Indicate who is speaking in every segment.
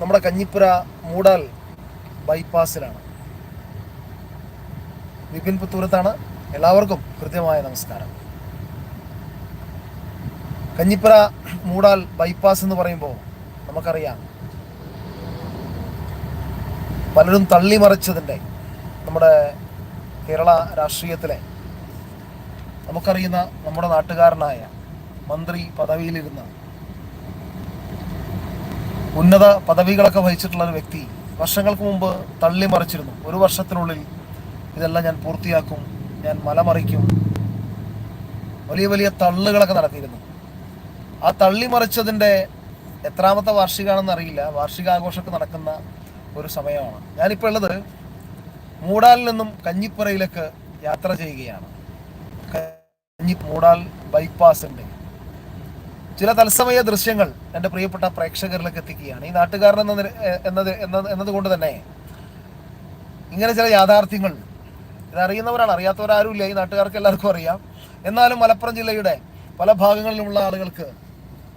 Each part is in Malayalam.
Speaker 1: നമ്മുടെ കഞ്ഞിപ്പുര മൂടാൽ ബൈപ്പാസിലാണ്. വിപിൻ പുത്തൂരത്താണ്. എല്ലാവർക്കും കൃത്യമായ നമസ്കാരം. കഞ്ഞിപ്പുര മൂടാൽ ബൈപ്പാസ് എന്ന് പറയുമ്പോൾ നമുക്കറിയാം. പലരും തള്ളിമറിച്ചതിന്റെ നമ്മുടെ കേരള രാഷ്ട്രീയത്തിലെ നമുക്കറിയുന്ന നമ്മുടെ നാട്ടുകാരനായ മന്ത്രി പദവിയിലിരുന്ന ഉന്നത പദവികളൊക്കെ വഹിച്ചിട്ടുള്ള ഒരു വ്യക്തി വർഷങ്ങൾക്ക് മുമ്പ് തള്ളി മറിച്ചിരുന്നു ഒരു വർഷത്തിനുള്ളിൽ ഇതെല്ലാം ഞാൻ പൂർത്തിയാക്കും ഞാൻ മലമറിക്കും. വലിയ വലിയ തള്ളുകളൊക്കെ നടത്തിയിരുന്നു. ആ തള്ളി തള്ളിമറിച്ചതിന്റെ എത്രാമത്തെ വാർഷികമാണെന്ന് അറിയില്ല. വാർഷികാഘോഷമൊക്കെ നടക്കുന്ന ഒരു സമയമാണ്. ഞാനിപ്പോൾ ഉള്ളത് മൂടാലിൽ നിന്നും കഞ്ഞിപ്പുറയിലേക്ക് യാത്ര ചെയ്യുകയാണ്. കഞ്ഞി മൂടാൽ ബൈപ്പാസിന്റെ ചില തത്സമയ ദൃശ്യങ്ങൾ എന്റെ പ്രിയപ്പെട്ട പ്രേക്ഷകരിലേക്ക് എത്തിക്കുകയാണ്. ഈ നാട്ടുകാരൻ എന്ന എന്നത് എന്നത് എന്നതുകൊണ്ട് തന്നെ ഇങ്ങനെ ചില യാഥാർത്ഥ്യങ്ങൾ ഇതറിയുന്നവരാണ്. അറിയാത്തവരാരും ഇല്ല ഈ നാട്ടുകാർക്ക് എല്ലാവർക്കും അറിയാം. എന്നാലും മലപ്പുറം ജില്ലയുടെ പല ഭാഗങ്ങളിലുമുള്ള ആളുകൾക്ക്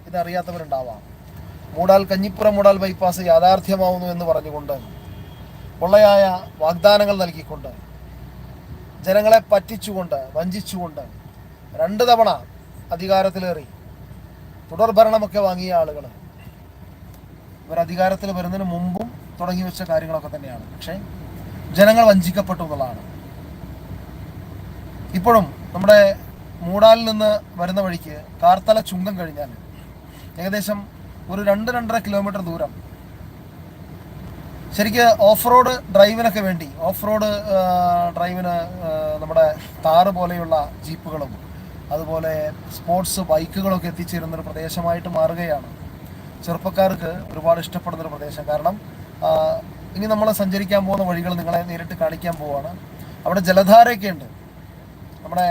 Speaker 1: ഇതറിയാത്തവരുണ്ടാവാം. മൂടാൽ കഞ്ഞിപ്പുറം മൂടാൽ ബൈപ്പാസ് യാഥാർത്ഥ്യമാവുന്നു എന്ന് പറഞ്ഞുകൊണ്ട് പൊള്ളയായ വാഗ്ദാനങ്ങൾ നൽകിക്കൊണ്ട് ജനങ്ങളെ പറ്റിച്ചുകൊണ്ട് വഞ്ചിച്ചുകൊണ്ട് രണ്ട് തവണ അധികാരത്തിലേറി തുടർ ഭരണമൊക്കെ വാങ്ങിയ ആളുകൾ ഇവർ അധികാരത്തിൽ വരുന്നതിന് മുമ്പും തുടങ്ങി വെച്ച കാര്യങ്ങളൊക്കെ തന്നെയാണ്. പക്ഷേ ജനങ്ങൾ വഞ്ചിക്കപ്പെട്ടു എന്നുള്ളതാണ്. ഇപ്പോഴും നമ്മുടെ മൂടാലിൽ നിന്ന് വരുന്ന വഴിക്ക് കാർത്തല ചുങ്കം കഴിഞ്ഞാൽ ഏകദേശം ഒരു രണ്ട് രണ്ടര കിലോമീറ്റർ ദൂരം ശരിക്ക് ഓഫ് റോഡ് ഡ്രൈവിനൊക്കെ വേണ്ടി ഓഫ് റോഡ് ഡ്രൈവിന് നമ്മുടെ താറ് പോലെയുള്ള ജീപ്പുകളും അതുപോലെ സ്പോർട്സ് ബൈക്കുകളൊക്കെ എത്തിച്ചേരുന്ന ഒരു പ്രദേശമായിട്ട് മാറുകയാണ്. ചെറുപ്പക്കാർക്ക് ഒരുപാട് ഇഷ്ടപ്പെടുന്ന ഒരു പ്രദേശം. കാരണം ഇനി നമ്മൾ സഞ്ചരിക്കാൻ പോകുന്ന വഴികൾ നിങ്ങളെ നേരിട്ട് കാണിക്കാൻ പോവാണ്. അവിടെ ജലധാരയൊക്കെ ഉണ്ട്. നമ്മുടെ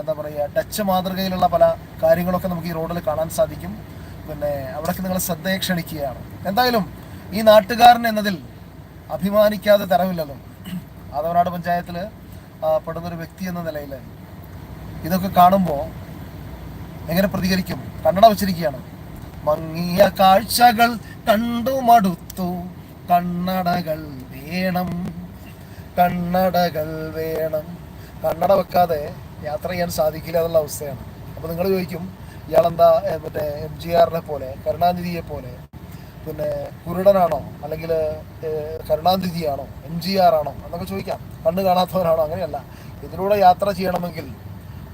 Speaker 1: എന്താ പറയുക ഡച്ച് മാതൃകയിലുള്ള പല കാര്യങ്ങളൊക്കെ നമുക്ക് ഈ റോഡിൽ കാണാൻ സാധിക്കും. പിന്നെ അവിടേക്ക് നിങ്ങൾ ശ്രദ്ധയെ ക്ഷണിക്കുകയാണ്. എന്തായാലും ഈ നാട്ടുകാരൻ എന്നതിൽ അഭിമാനിക്കാതെ തരവില്ലല്ലോ. ആദവനാട് പഞ്ചായത്തിൽ പെടുന്നൊരു വ്യക്തി എന്ന നിലയിൽ ഇതൊക്കെ കാണുമ്പോൾ എങ്ങനെ പ്രതികരിക്കും? കണ്ണട വെച്ചിരിക്കുകയാണ്. മങ്ങിയ കാഴ്ചകൾ കണ്ടു മടുത്തു കണ്ണടകൾ വേണം. കണ്ണടകൾ വേണം. കണ്ണട വെക്കാതെ യാത്ര ചെയ്യാൻ സാധിക്കില്ല എന്നുള്ള അവസ്ഥയാണ്. അപ്പോൾ നിങ്ങൾ ചോദിക്കും ഇയാളെന്താ മറ്റേ എം ജി ആറിനെ പോലെ കരുണാനിധിയെ പോലെ പിന്നെ കുരുടനാണോ അല്ലെങ്കിൽ കരുണാനിധിയാണോ എം ജി ആർ ആണോ എന്നൊക്കെ ചോദിക്കാം. കണ്ണ് കാണാത്തവരാണോ? അങ്ങനെയല്ല. ഇതിലൂടെ യാത്ര ചെയ്യണമെങ്കിൽ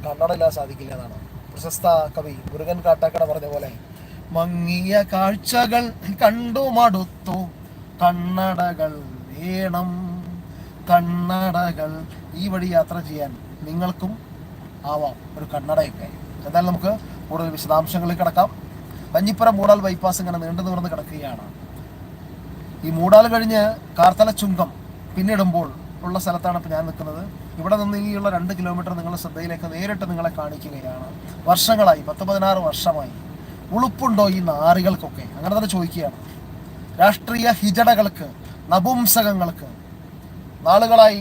Speaker 1: കണ്ണടയില്ലാതെ സാധിക്കില്ല എന്നാണ്. പ്രശസ്ത കവി മുരുകൻ കാട്ടാക്കട പറഞ്ഞ പോലെ മങ്ങിയ കാഴ്ചകൾ കണ്ടു മടുത്തു. കണ്ണടകൾ വേണം. കണ്ണടകൾ ഈ വഴി യാത്ര ചെയ്യാൻ നിങ്ങൾക്കും ആവാം ഒരു കണ്ണടയൊക്കെ. എന്തായാലും നമുക്ക് കൂടുതൽ വിശദാംശങ്ങളിൽ കിടക്കാം. കഞ്ഞിപ്പുറം മൂടാൽ ബൈപ്പാസ് ഇങ്ങനെ നീണ്ടു നിവർന്ന് കിടക്കുകയാണ്. ഈ മൂടാൽ കഴിഞ്ഞ് കാർത്തല ചുങ്കം പിന്നിടുമ്പോൾ ഉള്ള സ്ഥലത്താണ് ഇപ്പോൾ ഞാൻ നിൽക്കുന്നത്. ഇവിടെ നിന്ന് ഇനിയുള്ള രണ്ട് കിലോമീറ്റർ നിങ്ങളുടെ ശ്രദ്ധയിലേക്ക് നേരിട്ട് നിങ്ങളെ കാണിക്കുകയാണ്. വർഷങ്ങളായി പത്ത് പതിനാറ് വർഷമായി. ഉളുപ്പുണ്ടോ ഈ നാറികൾക്കൊക്കെ? അങ്ങനെ തന്നെ ചോദിക്കുകയാണ്. രാഷ്ട്രീയ ഹിജടകൾക്ക് നപുംസകങ്ങൾക്ക് നാളുകളായി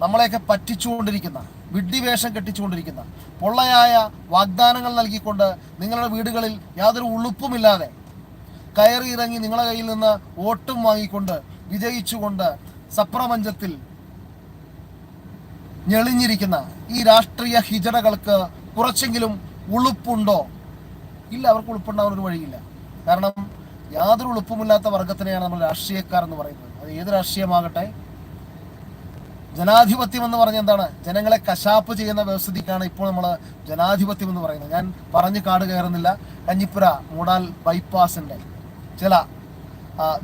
Speaker 1: നമ്മളെയൊക്കെ പറ്റിച്ചുകൊണ്ടിരിക്കുന്ന വിഡ്ഢിവേഷം കെട്ടിച്ചുകൊണ്ടിരിക്കുന്ന പൊള്ളയായ വാഗ്ദാനങ്ങൾ നൽകിക്കൊണ്ട് നിങ്ങളുടെ വീടുകളിൽ യാതൊരു ഉളുപ്പുമില്ലാതെ കയറി ഇറങ്ങി നിങ്ങളുടെ കയ്യിൽ നിന്ന് വോട്ടും വാങ്ങിക്കൊണ്ട് വിജയിച്ചുകൊണ്ട് സപ്രപഞ്ചത്തിൽ ഞെളിഞ്ഞിരിക്കുന്ന ഈ രാഷ്ട്രീയ ഹിജടകൾക്ക് കുറച്ചെങ്കിലും ഉളുപ്പുണ്ടോ? ഇല്ല അവർക്ക് ഉളുപ്പുണ്ടാവാൻ ഒരു വഴിയില്ല. കാരണം യാതൊരു ഉളുപ്പുമില്ലാത്ത വർഗത്തിനെയാണ് നമ്മൾ രാഷ്ട്രീയക്കാർ എന്ന് പറയുന്നത്. അത് ഏത് രാഷ്ട്രീയമാകട്ടെ? ജനാധിപത്യം എന്ന് പറഞ്ഞ എന്താണ്? ജനങ്ങളെ കശാപ്പ് ചെയ്യുന്ന വ്യവസ്ഥിതിക്കാണ് ഇപ്പോൾ നമ്മൾ ജനാധിപത്യം എന്ന് പറയുന്നത്. ഞാൻ പറഞ്ഞു കാട് കയറുന്നില്ല. കഞ്ഞിപ്പുര മൂടാൽ ബൈപ്പാസിന്റെ ചില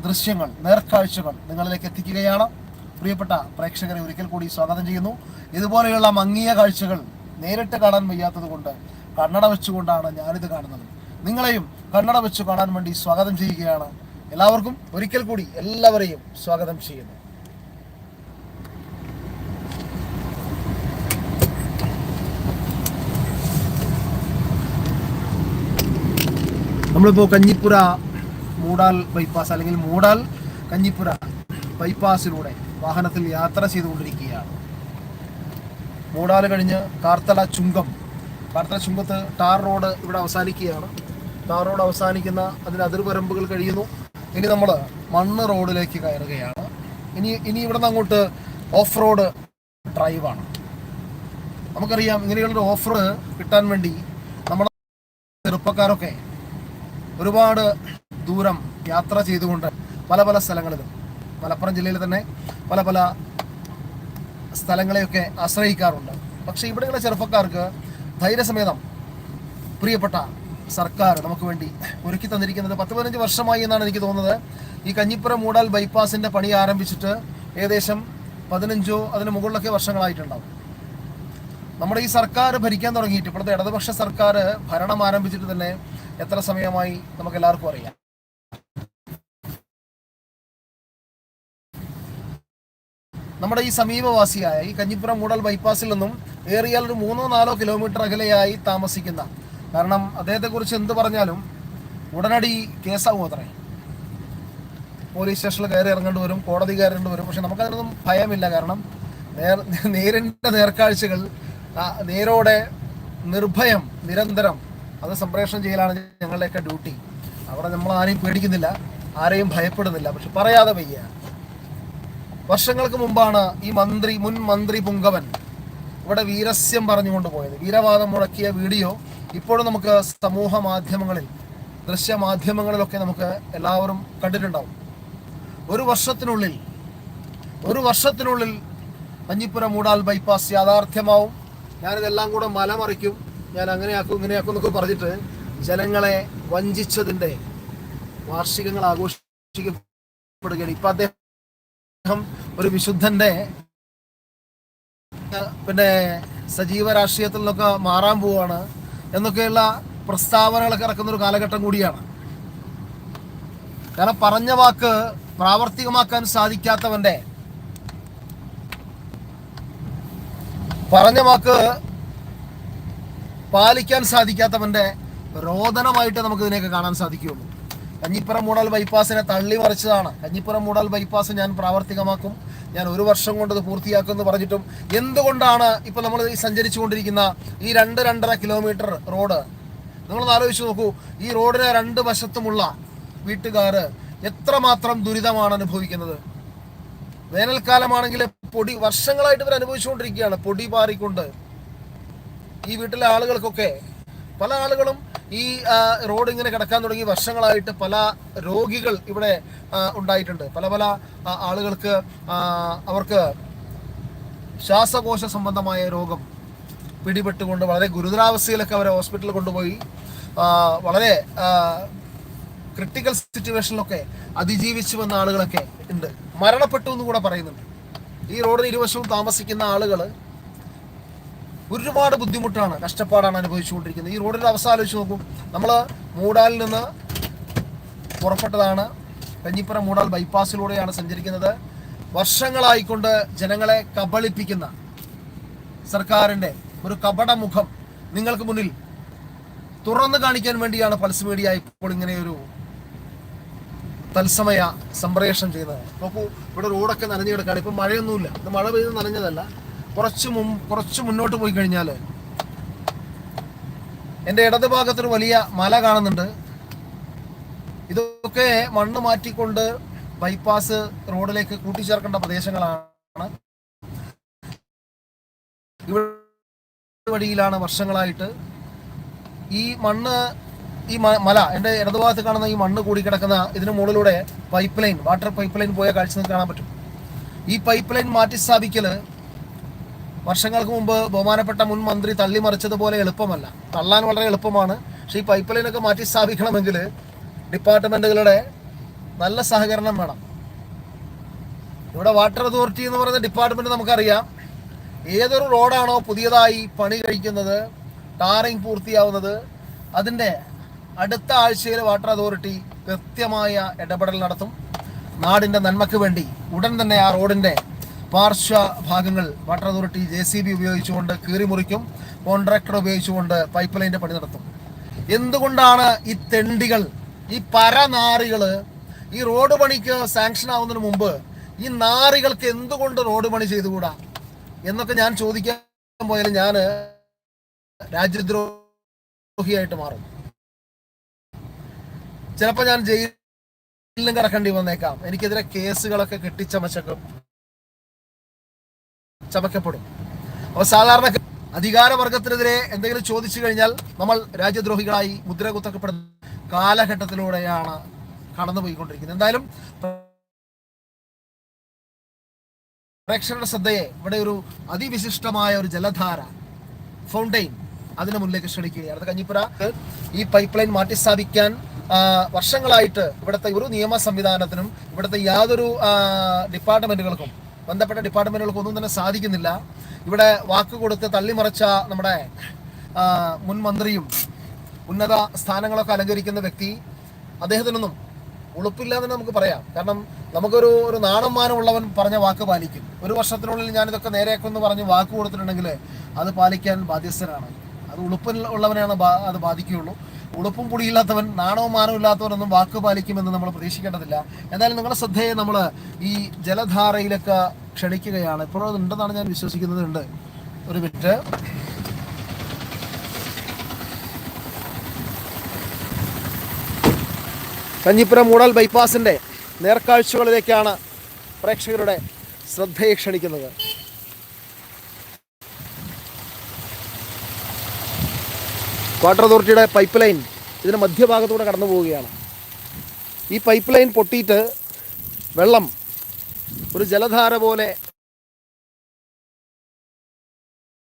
Speaker 1: ദൃശ്യങ്ങൾ നേർക്കാഴ്ചകൾ നിങ്ങളിലേക്ക് എത്തിക്കുകയാണ്. പ്രിയപ്പെട്ട പ്രേക്ഷകരെ ഒരിക്കൽ കൂടി സ്വാഗതം ചെയ്യുന്നു. ഇതുപോലെയുള്ള മങ്ങിയ കാഴ്ചകൾ നേരിട്ട് കാണാൻ വയ്യാത്തത് കൊണ്ട് കണ്ണട വെച്ചുകൊണ്ടാണ് ഞാനിത് കാണുന്നത്. നിങ്ങളെയും കണ്ണട വെച്ച് കാണാൻ വേണ്ടി സ്വാഗതം ചെയ്യുകയാണ്. എല്ലാവർക്കും ഒരിക്കൽ കൂടി എല്ലാവരെയും സ്വാഗതം ചെയ്യുന്നു. നമ്മളിപ്പോൾ കഞ്ഞിപ്പുര മൂടാൽ ബൈപ്പാസ് അല്ലെങ്കിൽ മൂടാൽ കഞ്ഞിപ്പുര ബൈപ്പാസിലൂടെ വാഹനത്തിൽ യാത്ര ചെയ്തുകൊണ്ടിരിക്കുകയാണ്. മൂടാൽ കഴിഞ്ഞ് കാർത്തല ചുങ്കം. കാർത്തല ചുങ്കത്ത് ടാർ റോഡ് ഇവിടെ അവസാനിക്കുകയാണ്. ടാർ റോഡ് അവസാനിക്കുന്ന അതിന് അതിർവരമ്പുകൾ കഴിയുന്നു. ഇനി നമ്മൾ മണ്ണ് റോഡിലേക്ക് കയറുകയാണ്. ഇനി ഇനി ഇവിടെ നിന്ന് അങ്ങോട്ട് ഓഫ് റോഡ് ഡ്രൈവാണ്. നമുക്കറിയാം ഇങ്ങനെയുള്ളൊരു ഓഫർ കിട്ടാൻ വേണ്ടി നമ്മുടെ ചെറുപ്പക്കാരൊക്കെ ഒരുപാട് ദൂരം യാത്ര ചെയ്തുകൊണ്ട് പല പല സ്ഥലങ്ങളിലും മലപ്പുറം ജില്ലയിൽ തന്നെ പല പല സ്ഥലങ്ങളെയൊക്കെ ആശ്രയിക്കാറുണ്ട്. പക്ഷേ ഇവിടെയുള്ള ചെറുപ്പക്കാർക്ക് ധൈര്യസമേതം പ്രിയപ്പെട്ട സർക്കാർ നമുക്ക് വേണ്ടി ഒരുക്കി തന്നിരിക്കുന്നത് പത്ത് പതിനഞ്ച് വർഷമായി എന്നാണ് എനിക്ക് തോന്നുന്നത്. ഈ കഞ്ഞിപ്പുറം മൂടാൽ ബൈപ്പാസിന്റെ പണി ആരംഭിച്ചിട്ട് ഏകദേശം പതിനഞ്ചോ അതിന് മുകളിലൊക്കെ വർഷങ്ങളായിട്ടുണ്ടാവും. നമ്മുടെ ഈ സർക്കാർ ഭരിക്കാൻ തുടങ്ങിയിട്ട് ഇപ്പോഴത്തെ ഇടതുപക്ഷ സർക്കാർ ഭരണം ആരംഭിച്ചിട്ട് തന്നെ എത്ര സമയമായി നമുക്ക് എല്ലാവർക്കും അറിയാം. നമ്മുടെ ഈ സമീപവാസിയായ ഈ കഞ്ഞിപ്പുറം മൂടൽ ബൈപ്പാസിൽ നിന്നും ഏറിയാൽ ഒരു മൂന്നോ നാലോ കിലോമീറ്റർ അകലെയായി താമസിക്കുന്ന കാരണം അദ്ദേഹത്തെക്കുറിച്ച് എന്ത് പറഞ്ഞാലും ഉടനടി കേസാവും അത്രേ. പോലീസ് സ്റ്റേഷനിൽ കയറി ഇറങ്ങേണ്ടി വരും കോടതി കയറേണ്ടി വരും. പക്ഷെ നമുക്കതിനൊന്നും ഭയമില്ല. കാരണം നേർ നേരിന്റെ നേർക്കാഴ്ചകൾ നേരോടെ നിർഭയം നിരന്തരം അത് സംപ്രേഷണം ചെയ്യലാണ് ഞങ്ങളുടെയൊക്കെ ഡ്യൂട്ടി. അവിടെ നമ്മൾ ആരെയും പേടിക്കുന്നില്ല ആരെയും ഭയപ്പെടുന്നില്ല. പക്ഷെ പറയാതെ വയ്യ. വർഷങ്ങൾക്ക് മുമ്പാണ് ഈ മന്ത്രി മുൻ മന്ത്രി പുങ്കവൻ ഇവിടെ വീരസ്യം പറഞ്ഞുകൊണ്ട് പോയത്. വീരവാദം മുഴക്കിയ വീഡിയോ ഇപ്പോഴും നമുക്ക് സമൂഹ മാധ്യമങ്ങളിൽ ദൃശ്യമാധ്യമങ്ങളിലൊക്കെ നമുക്ക് എല്ലാവരും കണ്ടിട്ടുണ്ടാവും. ഒരു വർഷത്തിനുള്ളിൽ ഒരു വർഷത്തിനുള്ളിൽ കഞ്ഞിപ്പുര മൂടാൽ ബൈപ്പാസ് യാഥാർത്ഥ്യമാവും. ഞാനിതെല്ലാം കൂടെ മലമറിക്കും ഞാൻ അങ്ങനെയാക്കും ഇങ്ങനെയാക്കും എന്നൊക്കെ പറഞ്ഞിട്ട് ജനങ്ങളെ വഞ്ചിച്ചതിന്റെ വാർഷികങ്ങൾ ആഘോഷിക്കപ്പെടുകയാണ്. ഇപ്പം അദ്ദേഹം ഒരു വിശുദ്ധന്റെ പിന്നെ സജീവ രാഷ്ട്രീയത്തിൽ നിന്നൊക്കെ മാറാൻ പോവാണ് എന്നൊക്കെയുള്ള പ്രസ്താവനകളൊക്കെ ഇറക്കുന്ന ഒരു കാലഘട്ടം കൂടിയാണ്. കാരണം പറഞ്ഞ വാക്ക് പ്രാവർത്തികമാക്കാൻ സാധിക്കാത്തവന്റെ പറഞ്ഞ വാക്ക് പാലിക്കാൻ സാധിക്കാത്തവന്റെ രോദനമായിട്ട് നമുക്ക് ഇതിനെയൊക്കെ കാണാൻ സാധിക്കുകയുള്ളൂ. കഞ്ഞിപ്പുറം മൂടാൽ ബൈപ്പാസിനെ തള്ളി മറിച്ചതാണ്. കഞ്ഞിപ്പുറം മൂടാൽ ബൈപ്പാസ് ഞാൻ പ്രാവർത്തികമാക്കും. ഞാൻ ഒരു വർഷം കൊണ്ട് അത് പൂർത്തിയാക്കുമെന്ന് പറഞ്ഞിട്ടും എന്തുകൊണ്ടാണ് ഇപ്പൊ നമ്മൾ ഈ സഞ്ചരിച്ചുകൊണ്ടിരിക്കുന്ന ഈ രണ്ട് രണ്ടര കിലോമീറ്റർ റോഡ്? നിങ്ങളൊന്ന് ആലോചിച്ച് നോക്കൂ. ഈ റോഡിന് രണ്ട് വശത്തുമുള്ള വീട്ടുകാർ എത്രമാത്രം ദുരിതമാണ് അനുഭവിക്കുന്നത്? വേനൽക്കാലമാണെങ്കിൽ പൊടി വർഷങ്ങളായിട്ട് ഇവർ അനുഭവിച്ചുകൊണ്ടിരിക്കുകയാണ്. പൊടി പാറിക്കൊണ്ട്. ഈ വീട്ടിലെ ആളുകൾക്കൊക്കെ പല ആളുകളും ഈ റോഡ് ഇങ്ങനെ കിടക്കാൻ തുടങ്ങി വർഷങ്ങളായിട്ട് പല രോഗികൾ ഇവിടെ ഉണ്ടായിട്ടുണ്ട്. പല പല ആളുകൾക്ക് അവർക്ക് ശ്വാസകോശ സംബന്ധമായ രോഗം പിടിപെട്ടുകൊണ്ട് വളരെ ഗുരുതരാവസ്ഥയിലൊക്കെ അവരെ ഹോസ്പിറ്റലിൽ കൊണ്ടുപോയി. വളരെ ക്രിട്ടിക്കൽ സിറ്റുവേഷനിലൊക്കെ അതിജീവിച്ചു വന്ന ആളുകളൊക്കെ ഉണ്ട്. മരണപ്പെട്ടു എന്ന് കൂടെ പറയുന്നുണ്ട്. ഈ റോഡിന് ഇരുവശവും താമസിക്കുന്ന ആളുകൾ ഒരുപാട് ബുദ്ധിമുട്ടാണ് കഷ്ടപ്പാടാണ് അനുഭവിച്ചുകൊണ്ടിരിക്കുന്നത്. ഈ റോഡിന്റെ അവസ്ഥ ആലോചിച്ച് നോക്കും. നമ്മൾ മൂടാലിൽ നിന്ന് പുറപ്പെട്ടതാണ്. കഞ്ഞിപ്പുറം മൂടാൽ ബൈപ്പാസിലൂടെയാണ് സഞ്ചരിക്കുന്നത്. വർഷങ്ങളായിക്കൊണ്ട് ജനങ്ങളെ കബളിപ്പിക്കുന്ന സർക്കാരിന്റെ ഒരു കപടമുഖം നിങ്ങൾക്ക് മുന്നിൽ തുറന്നു കാണിക്കാൻ വേണ്ടിയാണ് പൾസ് മീഡിയ ഇപ്പോൾ ഇങ്ങനെ ഒരു തത്സമയ സംപ്രേഷണം ചെയ്യുന്നത്. നോക്കൂ ഇവിടെ റോഡൊക്കെ നനഞ്ഞു കിടക്കാണ് ഇപ്പം മഴയൊന്നുമില്ല. ഇത് മഴ പെയ്ത് നനഞ്ഞതല്ല. കുറച്ച് മുൻ കുറച്ച് മുന്നോട്ട് പോയി കഴിഞ്ഞാൽ എന്റെ ഇടത് ഭാഗത്തൊരു വലിയ മല കാണുന്നുണ്ട്. ഇതൊക്കെ മണ്ണ് മാറ്റിക്കൊണ്ട് ബൈപ്പാസ് റോഡിലേക്ക് കൂട്ടിച്ചേർക്കേണ്ട പ്രദേശങ്ങളാണ്. വഴിയിലാണ് വർഷങ്ങളായിട്ട് ഈ മണ്ണ് ഈ മല എന്റെ ഇടതുഭാഗത്ത് കാണുന്ന ഈ മണ്ണ് കൂടി കിടക്കുന്ന ഇതിന് മുകളിലൂടെ pipe line water pipe line പോയ കാഴ്ച കാണാൻ പറ്റും. ഈ പൈപ്പ് ലൈൻ മാറ്റി സ്ഥാപിക്കൽ വർഷങ്ങൾക്ക് മുമ്പ് ബഹുമാനപ്പെട്ട മുൻ മന്ത്രി തള്ളിമറിച്ചതുപോലെ എളുപ്പമല്ല. തള്ളാൻ വളരെ എളുപ്പമാണ്. പക്ഷേ ഈ പൈപ്പ് ലൈനൊക്കെ മാറ്റി സ്ഥാപിക്കണമെങ്കിൽ ഡിപ്പാർട്ട്മെന്റുകളുടെ നല്ല സഹകരണം വേണം. ഇവിടെ വാട്ടർ അതോറിറ്റി എന്ന് പറയുന്ന ഡിപ്പാർട്ട്മെന്റ് നമുക്കറിയാം. ഏതൊരു റോഡാണോ പുതിയതായി പണി കഴിക്കുന്നത് ടാറിങ് പൂർത്തിയാവുന്നത് അതിന്റെ അടുത്ത ആഴ്ചയിൽ വാട്ടർ അതോറിറ്റി കൃത്യമായ ഇടപെടൽ നടത്തും. നാടിന്റെ നന്മയ്ക്ക് വേണ്ടി ഉടൻ തന്നെ ആ റോഡിന്റെ പാർശ്വ ഭാഗങ്ങൾ water authority J C B ഉപയോഗിച്ചുകൊണ്ട് കീറി മുറിക്കും. കോൺട്രാക്ടർ ഉപയോഗിച്ചുകൊണ്ട് പൈപ്പ് ലൈന്റെ പണി നടത്തും. എന്തുകൊണ്ടാണ് ഈ തെണ്ടികൾ ഈ പരനാറികൾ ഈ റോഡ് പണിക്ക് സാങ്ഷൻ ആവുന്നതിന് മുമ്പ് ഈ നാറികൾക്ക് എന്തുകൊണ്ട് റോഡ് പണി ചെയ്തുകൂടാ? എന്നൊക്കെ ഞാൻ ചോദിക്കാൻ പോയാലും ഞാൻ രാജ്യദ്രോഹിയായിട്ട് മാറും. ചിലപ്പോൾ ഞാൻ ജയിലിലും കിടക്കേണ്ടി വന്നേക്കാം. എനിക്കെതിരെ കേസുകളൊക്കെ കെട്ടിച്ചമച്ചക്കും. ചമക്കപ്പെടും. അപ്പോൾ സാധാരണ അധികാരവർഗത്തിനെതിരെ എന്തെങ്കിലും ചോദിച്ചു കഴിഞ്ഞാൽ നമ്മൾ രാജ്യദ്രോഹികളായി മുദ്ര കുത്തക്കപ്പെടുന്ന കാലഘട്ടത്തിലൂടെയാണ് കടന്നുപോയിക്കൊണ്ടിരിക്കുന്നത്. എന്തായാലും പ്രേക്ഷകരുടെ ശ്രദ്ധയെ ഇവിടെ ഒരു അതിവിശിഷ്ടമായ ഒരു ജലധാര ഫൗണ്ടെയിൻ അതിന് മുന്നിലേക്ക് ക്ഷണിക്കുകയാണ്. അത് കഞ്ഞിപ്പുര. ഈ പൈപ്പ് ലൈൻ മാറ്റി സ്ഥാപിക്കാൻ വർഷങ്ങളായിട്ട് ഇവിടുത്തെ ഒരു നിയമ സംവിധാനത്തിനും ഇവിടുത്തെ യാതൊരു ഡിപ്പാർട്ട്മെന്റുകൾക്കും ബന്ധപ്പെട്ട ഡിപ്പാർട്ട്മെന്റുകൾക്ക് ഒന്നും തന്നെ സാധിക്കുന്നില്ല. ഇവിടെ വാക്ക് കൊടുത്ത് തള്ളിമറിച്ച നമ്മുടെ മുൻ മന്ത്രിയും ഉന്നത സ്ഥാനങ്ങളൊക്കെ അലങ്കരിക്കുന്ന വ്യക്തി അദ്ദേഹത്തിനൊന്നും ഉളുപ്പില്ല എന്ന് നമുക്ക് പറയാം. കാരണം നമുക്കൊരു ഒരു നാണന്മാനമുള്ളവൻ പറഞ്ഞ വാക്ക് പാലിക്കും. ഒരു വർഷത്തിനുള്ളിൽ ഞാനിതൊക്കെ നേരെയൊക്കെ പറഞ്ഞ് വാക്ക് കൊടുത്തിട്ടുണ്ടെങ്കിൽ അത് പാലിക്കാൻ ബാധ്യസ്ഥനാണ്. അത് ഉളുപ്പിൽ ഉള്ളവനെയാണ് അത് ബാധിക്കുകയുള്ളൂ. ഉളുപ്പും പൊടിയില്ലാത്തവൻ നാണവും മാനവും ഇല്ലാത്തവനൊന്നും വാക്ക് പാലിക്കുമെന്ന് നമ്മൾ പ്രതീക്ഷിക്കേണ്ടതില്ല. എന്നാലും നിങ്ങളുടെ ശ്രദ്ധയെ നമ്മൾ ഈ ജലധാരയിലൊക്കെ ക്ഷണിക്കുകയാണ്. ഇപ്പോഴും അതുണ്ടെന്നാണ് ഞാൻ വിശ്വസിക്കുന്നത്. ഉണ്ട്. ഒരു മിനിറ്റ്. കഞ്ഞിപ്പുരം മൂടൽ ബൈപ്പാസിന്റെ നേർക്കാഴ്ചകളിലേക്കാണ് പ്രേക്ഷകരുടെ ശ്രദ്ധയെ ക്ഷണിക്കുന്നത്. വാട്ടർ അതോറിറ്റിയുടെ പൈപ്പ് ലൈൻ ഇതിന് മധ്യഭാഗത്തൂടെ കടന്നു പോവുകയാണ് ഈ പൈപ്പ് ലൈൻ പൊട്ടിയിട്ട് വെള്ളം ഒരു ജലധാര പോലെ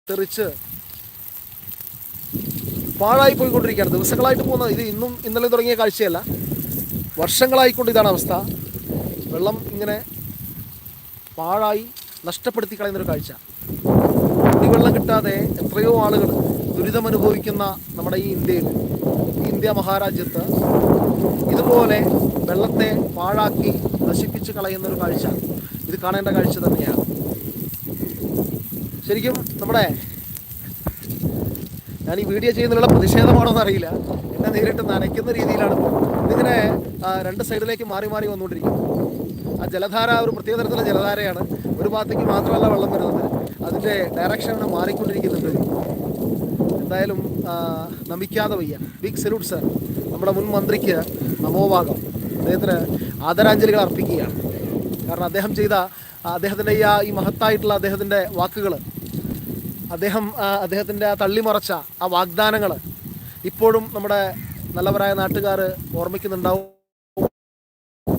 Speaker 1: തെറിച്ച് പാഴായി പോയിക്കൊണ്ടിരിക്കുകയാണ്. ദിവസങ്ങളായിട്ട് പോകുന്നത് ഇത് ഇന്നും ഇന്നലെ തുടങ്ങിയ കാഴ്ചയല്ല. വർഷങ്ങളായിക്കൊണ്ട് ഇതാണ് അവസ്ഥ. വെള്ളം ഇങ്ങനെ പാഴായി നഷ്ടപ്പെടുത്തി കളയുന്നൊരു കാഴ്ച. കുടിവെള്ളം കിട്ടാതെ എത്രയോ ആളുകൾ ദുരിതമനുഭവിക്കുന്ന നമ്മുടെ ഈ ഇന്ത്യയിൽ. ഈ ഇന്ത്യ മഹാരാജ്യത്ത് ഇതുപോലെ വെള്ളത്തെ പാഴാക്കി നശിപ്പിച്ച് കളയുന്നൊരു കാഴ്ച. ഇത് കാണേണ്ട കാഴ്ച തന്നെയാണ് ശരിക്കും നമ്മുടെ ഞാൻ ഈ വീഡിയോ ചെയ്യുന്നതിനുള്ള പ്രതിഷേധമാണോ എന്നറിയില്ല എന്നെ നേരിട്ട് നനയ്ക്കുന്ന രീതിയിലാണ് ഇതിങ്ങനെ രണ്ട് സൈഡിലേക്ക് മാറി മാറി വന്നുകൊണ്ടിരിക്കും ആ ജലധാര ഒരു പ്രത്യേക തരത്തിലുള്ള ജലധാരയാണ്. ഒരു ഭാഗത്തേക്ക് മാത്രമല്ല വെള്ളം വരുന്നത്. അതിന്റെ ഡയറക്ഷൻ മാറിക്കൊണ്ടിരിക്കുന്നുണ്ട് എന്തായാലും നമിക്കാതെ വയ്യ. ബിഗ് സല്യൂട്ട് സർ നമ്മുടെ മുൻ മന്ത്രിക്ക് നമോഭാഗം അദ്ദേഹത്തിന് ആദരാഞ്ജലികൾ അർപ്പിക്കുകയാണ്. കാരണം അദ്ദേഹം ചെയ്ത അദ്ദേഹത്തിന്റെ ഈ ആ- ഈ മഹത്തായിട്ടുള്ള അദ്ദേഹത്തിന്റെ വാക്കുകൾ അദ്ദേഹം അദ്ദേഹത്തിന്റെ ആ തള്ളിമറച്ച ആ വാഗ്ദാനങ്ങൾ ഇപ്പോഴും നമ്മുടെ നല്ലവരായ നാട്ടുകാർ ഓർമ്മിക്കുന്നുണ്ടാവും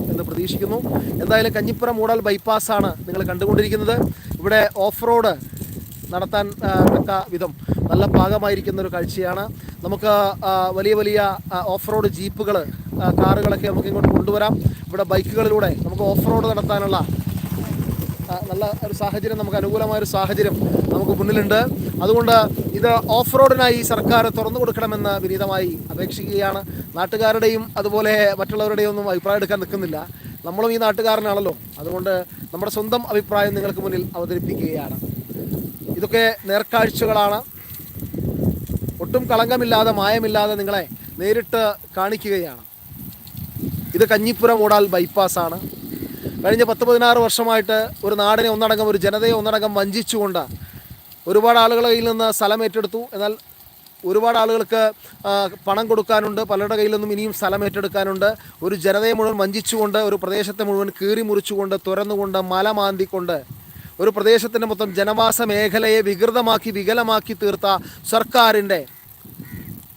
Speaker 1: എന്ന് പ്രതീക്ഷിക്കുന്നു. എന്തായാലും കഞ്ഞിപ്പുറം മൂടാൽ ബൈപ്പാസാണ് നിങ്ങൾ കണ്ടുകൊണ്ടിരിക്കുന്നത്. ഇവിടെ ഓഫ് റോഡ് നടത്താൻ തക്ക വിധം. നല്ല പാകമായിരിക്കുന്ന ഒരു കാഴ്ചയാണ്. നമുക്ക് വലിയ വലിയ ഓഫ് റോഡ് ജീപ്പുകൾ കാറുകളൊക്കെ നമുക്ക് ഇങ്ങോട്ട് കൊണ്ടുവരാം. ഇവിടെ ബൈക്കുകളിലൂടെ നമുക്ക് ഓഫ് റോഡ് നടത്താനുള്ള നല്ല ഒരു സാഹചര്യം നമുക്ക് അനുകൂലമായ ഒരു സാഹചര്യം നമുക്ക് മുന്നിലുണ്ട്. അതുകൊണ്ട് ഇത് ഓഫ് റോഡിനായി സർക്കാർ തുറന്നു കൊടുക്കണമെന്ന് വിനീതമായി അപേക്ഷിക്കുകയാണ്. നാട്ടുകാരുടെയും അതുപോലെ മറ്റുള്ളവരുടെയും ഒന്നും അഭിപ്രായം എടുക്കാൻ നിൽക്കുന്നില്ല. നമ്മളും ഈ നാട്ടുകാരനാണല്ലോ. അതുകൊണ്ട് നമ്മുടെ സ്വന്തം അഭിപ്രായം നിങ്ങൾക്ക് മുന്നിൽ അവതരിപ്പിക്കുകയാണ്. ഇതൊക്കെ നേർക്കാഴ്ചകളാണ്. ഒട്ടും കളങ്കമില്ലാതെ മായമില്ലാതെ നിങ്ങളെ നേരിട്ട് കാണിക്കുകയാണ്. ഇത് കഞ്ഞിപ്പുരം ഓടാൽ ബൈപ്പാസാണ്. കഴിഞ്ഞ പത്ത് പതിനാറ് വർഷമായിട്ട് ഒരു നാടിനെ ഒന്നടങ്കം ഒരു ജനതയെ ഒന്നടങ്കം വഞ്ചിച്ചുകൊണ്ട് ഒരുപാട് ആളുകളുടെ കയ്യിൽ നിന്ന് സ്ഥലം ഏറ്റെടുത്തു. എന്നാൽ ഒരുപാട് ആളുകൾക്ക് പണം കൊടുക്കാനുണ്ട്. പലരുടെ കയ്യിൽ നിന്നും ഇനിയും സ്ഥലം ഏറ്റെടുക്കാനുണ്ട്. ഒരു ജനതയെ മുഴുവൻ വഞ്ചിച്ചുകൊണ്ട് ഒരു പ്രദേശത്തെ മുഴുവൻ കീറി മുറിച്ചുകൊണ്ട് തുറന്നുകൊണ്ട് മല മാന്തിക്കൊണ്ട് ഒരു പ്രദേശത്തിന്റെ മൊത്തം ജനവാസ മേഖലയെ വികൃതമാക്കി വികലമാക്കി തീർത്ത സർക്കാരിന്റെ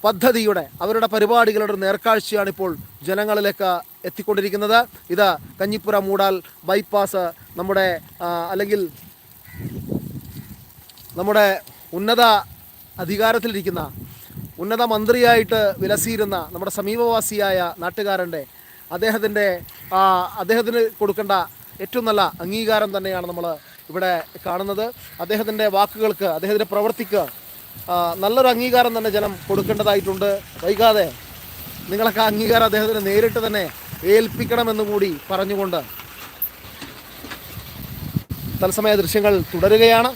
Speaker 1: പദ്ധതിയുടെ അവരുടെ പരിപാടികളുടെ നേർക്കാഴ്ചയാണ് ഇപ്പോൾ ജനങ്ങളിലേക്ക് എത്തിക്കൊണ്ടിരിക്കുന്നത്. ഇത് കഞ്ഞിപ്പുര മൂടാൽ ബൈപ്പാസ് നമ്മുടെ അല്ലെങ്കിൽ നമ്മുടെ ഉന്നത അധികാരത്തിലിരിക്കുന്ന ഉന്നത മന്ത്രിയായിട്ട് വിലസിയിരുന്ന നമ്മുടെ സമീപവാസിയായ നാട്ടുകാരന്റെ അദ്ദേഹത്തിന്റെ അദ്ദേഹത്തിന് കൊടുക്കേണ്ട ഏറ്റവും നല്ല അംഗീകാരം തന്നെയാണ് നമ്മൾ ഇവിടെ കാണുന്നത്. അദ്ദേഹത്തിന്റെ വാക്കുകൾക്ക് അദ്ദേഹത്തിന്റെ പ്രവർത്തിക്ക് നല്ലൊരു അംഗീകാരം തന്നെ ജനം കൊടുക്കേണ്ടതായിട്ടുണ്ട്. വൈകാതെ നിങ്ങളൊക്കെ അംഗീകാരം അദ്ദേഹത്തിന് നേരിട്ട് തന്നെ ഏൽപ്പിക്കണമെന്ന് കൂടി പറഞ്ഞുകൊണ്ട് തത്സമയ ദൃശ്യങ്ങൾ തുടരുകയാണ്.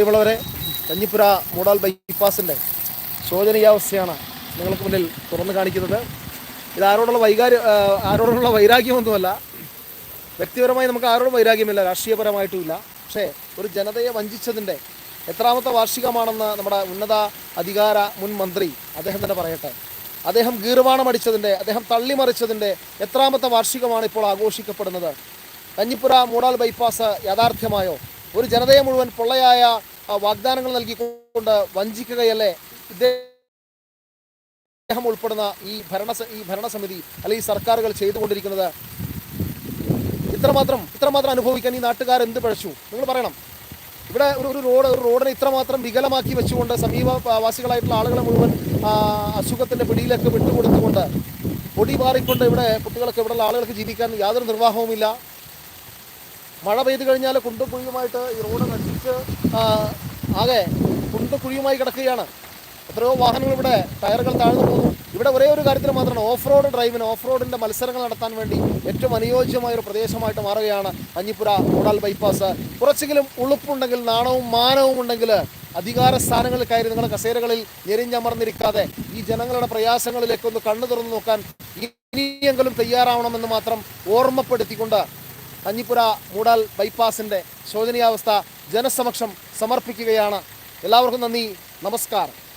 Speaker 1: പ്രിയമുള്ളവരെ കഞ്ഞിപ്പുര മൂടാൽ ബൈപ്പാസിന്റെ ശോചനീയാവസ്ഥയാണ് നിങ്ങൾക്ക് മുന്നിൽ തുറന്നു കാണിക്കുന്നത്. ഇത് ആരോടുള്ള വൈകാര്യ ആരോടുള്ള വൈരാഗ്യമൊന്നുമല്ല. വ്യക്തിപരമായി നമുക്ക് ആരോടും വൈരാഗ്യമില്ല രാഷ്ട്രീയപരമായിട്ടുമില്ല. പക്ഷേ ഒരു ജനതയെ വഞ്ചിച്ചതിന്റെ എത്രാമത്തെ വാർഷികമാണെന്ന് നമ്മുടെ ഉന്നത അധികാര മുൻ മന്ത്രി അദ്ദേഹം തന്നെ പറയട്ടെ. അദ്ദേഹം ഗീർവാണം അടിച്ചതിന്റെ അദ്ദേഹം തള്ളിമറിച്ചതിന്റെ എത്രാമത്തെ വാർഷികമാണ് ഇപ്പോൾ ആഘോഷിക്കപ്പെടുന്നത്. കഞ്ഞിപ്പുര മൂടാൽ ബൈപ്പാസ് യാഥാർത്ഥ്യമായോ? ഒരു ജനതയെ മുഴുവൻ പൊള്ളയായ വാഗ്ദാനങ്ങൾ നൽകിക്കൊണ്ട് വഞ്ചിക്കുകയല്ലേ? ഇദ്ദേഹം ഉൾപ്പെടുന്ന ഈ ഭരണ ഈ ഭരണസമിതി അല്ലെങ്കിൽ സർക്കാരുകൾ ചെയ്തുകൊണ്ടിരിക്കുന്നത്. ഇത്രമാത്രം ഇത്രമാത്രം അനുഭവിക്കാൻ ഈ നാട്ടുകാർ എന്ത് പഴച്ചു? നിങ്ങൾ പറയണം. ഇവിടെ ഒരു ഒരു റോഡ് ഒരു റോഡിനെ ഇത്രമാത്രം വികലമാക്കി വെച്ചുകൊണ്ട് സമീപവാസികളായിട്ടുള്ള ആളുകളെ മുഴുവൻ അസുഖത്തിന്റെ പിടിയിലേക്ക് വിട്ടുകൊടുത്തുകൊണ്ട് പൊടി മാറിക്കൊണ്ട് ഇവിടെ കുട്ടികൾക്ക് ഇവിടെയുള്ള ആളുകൾക്ക് ജീവിക്കാൻ യാതൊരു നിർവാഹവുമില്ല. മഴ പെയ്തു കഴിഞ്ഞാൽ കുണ്ടും കുഴിയുമായിട്ട് ഈ റോഡ് നശിച്ച് ആകെ കുണ്ടും കുഴിയുമായി കിടക്കുകയാണ്. എത്രയോ വാഹനങ്ങൾ ഇവിടെ ടയറുകൾ താഴ്ന്നു പോകുന്നു. ഇവിടെ ഒരേ ഒരു കാര്യത്തിന് മാത്രമാണ് ഓഫ് റോഡ് ഡ്രൈവിന് ഓഫ് റോഡിന്റെ മത്സരങ്ങൾ നടത്താൻ വേണ്ടി ഏറ്റവും അനുയോജ്യമായ ഒരു പ്രദേശമായിട്ട് മാറുകയാണ് അഞ്ഞിപ്പുര ഓടാൽ ബൈപ്പാസ്. കുറച്ചെങ്കിലും ഉളുപ്പുണ്ടെങ്കിൽ നാണവും മാനവും ഉണ്ടെങ്കിൽ അധികാര സ്ഥാനങ്ങളിൽ കയറി നിങ്ങളുടെ കസേരകളിൽ ഞെരിഞ്ഞമർന്നിരിക്കാതെ ഈ ജനങ്ങളുടെ പ്രയാസങ്ങളിലേക്ക് ഒന്ന് കണ്ണു തുറന്നു നോക്കാൻ ഇനിയെങ്കിലും തയ്യാറാവണമെന്ന് മാത്രം ഓർമ്മപ്പെടുത്തിക്കൊണ്ട് കഞ്ഞിപ്പുര മൂടാൽ ബൈപ്പാസിന്റെ ശോചനീയാവസ്ഥ ജനസമക്ഷം സമർപ്പിക്കുകയാണ്. എല്ലാവർക്കും നന്ദി. നമസ്കാരം.